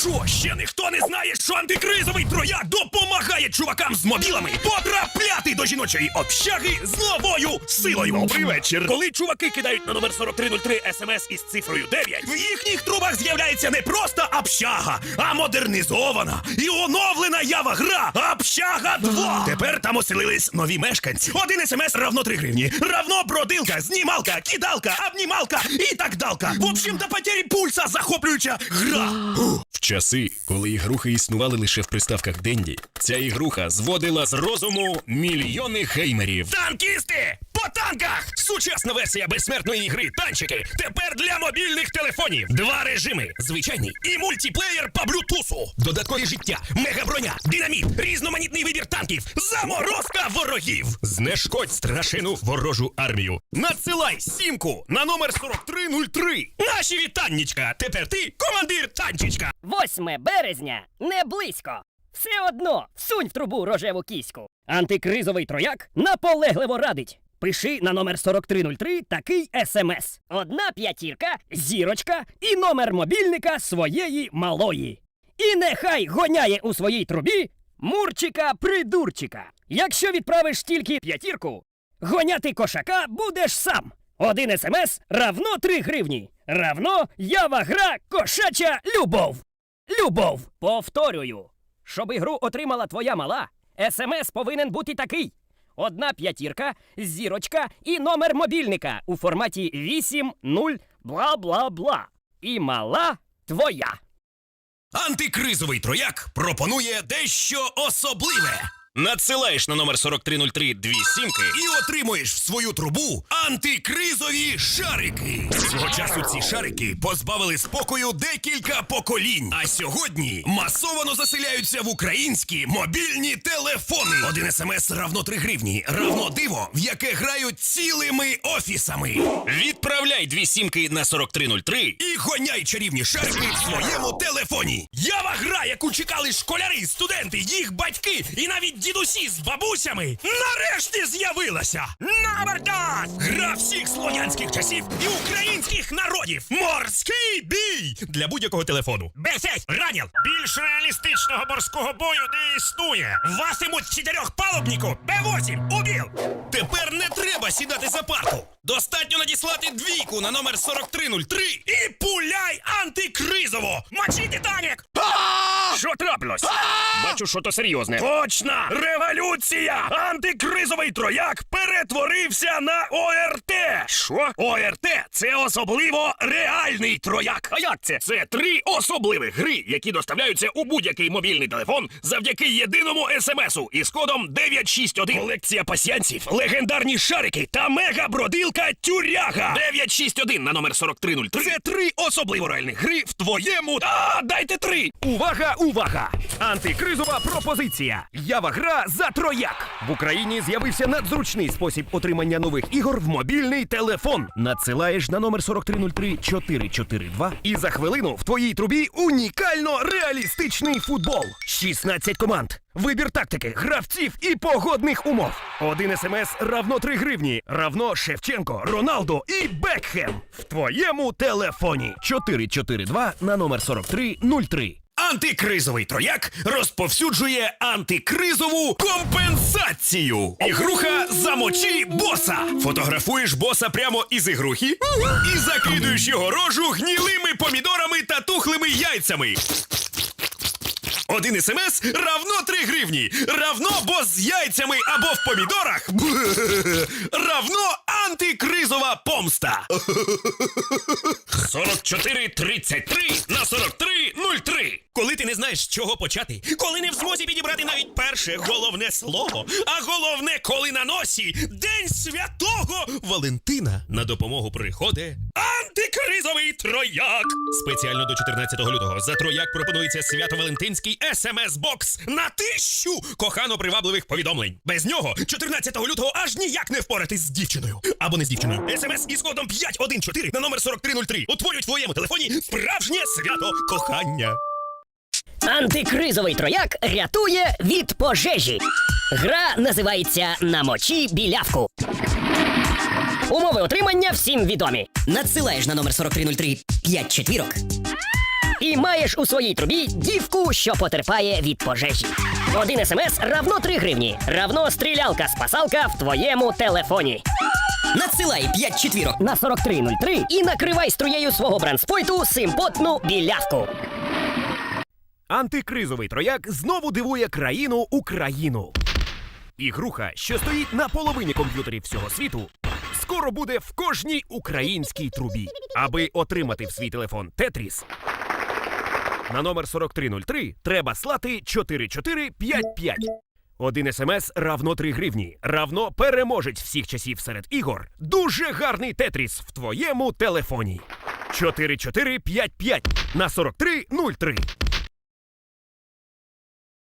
що, ще ніхто не знає, що антикризовий трояк допомагає чувакам з мобілами потрапляти до жіночої общаги з новою силою. Добрий вечір. Коли чуваки кидають на номер 4303 смс із цифрою 9, в їхніх трубах з'являється не просто общага, а модернізована і оновлена ява гра Общага 2. Тепер там оселились нові мешканці. Один смс равно 3 гривні. Равно бродилка, знімалка, кидалка, обнімалка і так далка. В общем, до потері пульса захоплююча гра. Часи, коли ігрухи існували лише в приставках Денді, ця ігруха зводила з розуму мільйони геймерів. Танкісти! Танках! Сучасна версія безсмертної ігри танчики тепер для мобільних телефонів. Два режими: звичайний і мультиплеєр по блютусу. Додаткові життя, мегаброня, динаміт, різноманітний вибір танків, заморозка ворогів. Знешкодь страшену ворожу армію. Надсилай сімку на номер 4303. Наші вітаннячка. Тепер ти командир танчичка. 8 березня не близько. Все одно всунь в трубу рожеву кіську. Антикризовий трояк наполегливо радить. Пиши на номер 4303 такий смс. Одна п'ятірка, зірочка і номер мобільника своєї малої. І нехай гоняє у своїй трубі мурчика-придурчика. Якщо відправиш тільки п'ятірку, гоняти кошака будеш сам. Один смс равно 3 гривні. Равно ява гра кошача любов. Любов. Повторюю. Щоб ігру отримала твоя мала, смс повинен бути такий: одна п'ятірка, зірочка і номер мобільника у форматі 8, 0, бла бла бла. І мала твоя. Антикризовий трояк пропонує дещо особливе. Надсилаєш на номер 4303 дві сімки і отримуєш в свою трубу антикризові шарики. Свого часу ці шарики позбавили спокою декілька поколінь. А сьогодні масовано заселяються в українські мобільні телефони. Один смс равно 3 гривні, равно диво, в яке грають цілими офісами. Відправляй дві сімки на 4303 і гоняй чарівні шарики в своєму телефоні. Ява гра, яку чекали школяри, студенти, їх батьки і навіть дідусі з бабусями, нарешті з'явилася. Навердас! Гра всіх слов'янських часів і українських народів. Морський бій для будь-якого телефону. Бесять! Раніл! Більш реалістичного морського бою не існує. Васимуть чотирьох палубніку Б8 убіл! Тепер не треба сідати за парту. Достатньо надіслати двійку на номер 4303 і пуляй антикризово! Мочи Титанік! Що трапилось? Бачу, що то серйозне. Точно! Революція! Антикризовий трояк перетворився на ОРТ! Що? ОРТ це особливо реальний трояк. А як це? Це три особливих гри, які доставляються у будь-який мобільний телефон завдяки єдиному смсу із кодом 961. Колекція пасіянців, легендарні шарики та мега-бродилка тюряга. 961 на номер 4303. Це три особливо реальних гри в твоєму. А, дайте три! Увага, увага! Антикризова пропозиція. Ява гра за трояк. В Україні з'явився надзручний спосіб отримання нових ігор в мобільний телефон. Надсилаєш на номер 4303 442 і за хвилину в твоїй трубі унікально реалістичний футбол. 16 команд. Вибір тактики, гравців і погодних умов. Один смс равно 3 гривні. Равно Шевченко, Роналдо і Бекхем. В твоєму телефоні. 442 на номер 4303. Антикризовий трояк розповсюджує антикризову компенсацію. Ігруха замочи боса. Фотографуєш боса прямо із ігрухи і закидуєш його рожу гнілими помідорами та тухлими яйцями. Один смс равно 3 гривні. Равно бос з яйцями або в помідорах. Равно антикризова помста. 4433 на 4303. Коли ти не знаєш, з чого почати, коли не в змозі підібрати навіть перше головне слово, а головне, коли на носі День святого Валентина на допомогу приходить антикризовий трояк. Спеціально до 14 лютого за трояк пропонується свято-валентинський смс-бокс на тисячу кохано привабливих повідомлень. Без нього 14 лютого аж ніяк не впоратись з дівчиною. Або не з дівчиною. СМС із кодом 514 на номер 4303 утворюють в твоєму телефоні справжнє свято кохання. Антикризовий трояк рятує від пожежі. Гра називається Намочі білявку. Умови отримання всім відомі. Надсилаєш на номер 4303 5 четвірок. І маєш у своїй трубі дівку, що потерпає від пожежі. Один смс равно 3 гривні. Равно стрілялка-спасалка в твоєму телефоні. Надсилай 5 четвірок. На 4303 і накривай струєю свого бранспойту симпотну білявку. Антикризовий трояк знову дивує країну Україну. Ігруха, що стоїть на половині комп'ютерів всього світу, скоро буде в кожній українській трубі. Аби отримати в свій телефон Тетріс. На номер 4303 треба слати 4455. Один смс равно 3 гривні. Равно переможець всіх часів серед ігор. Дуже гарний Тетріс в твоєму телефоні. 4455 на 4303.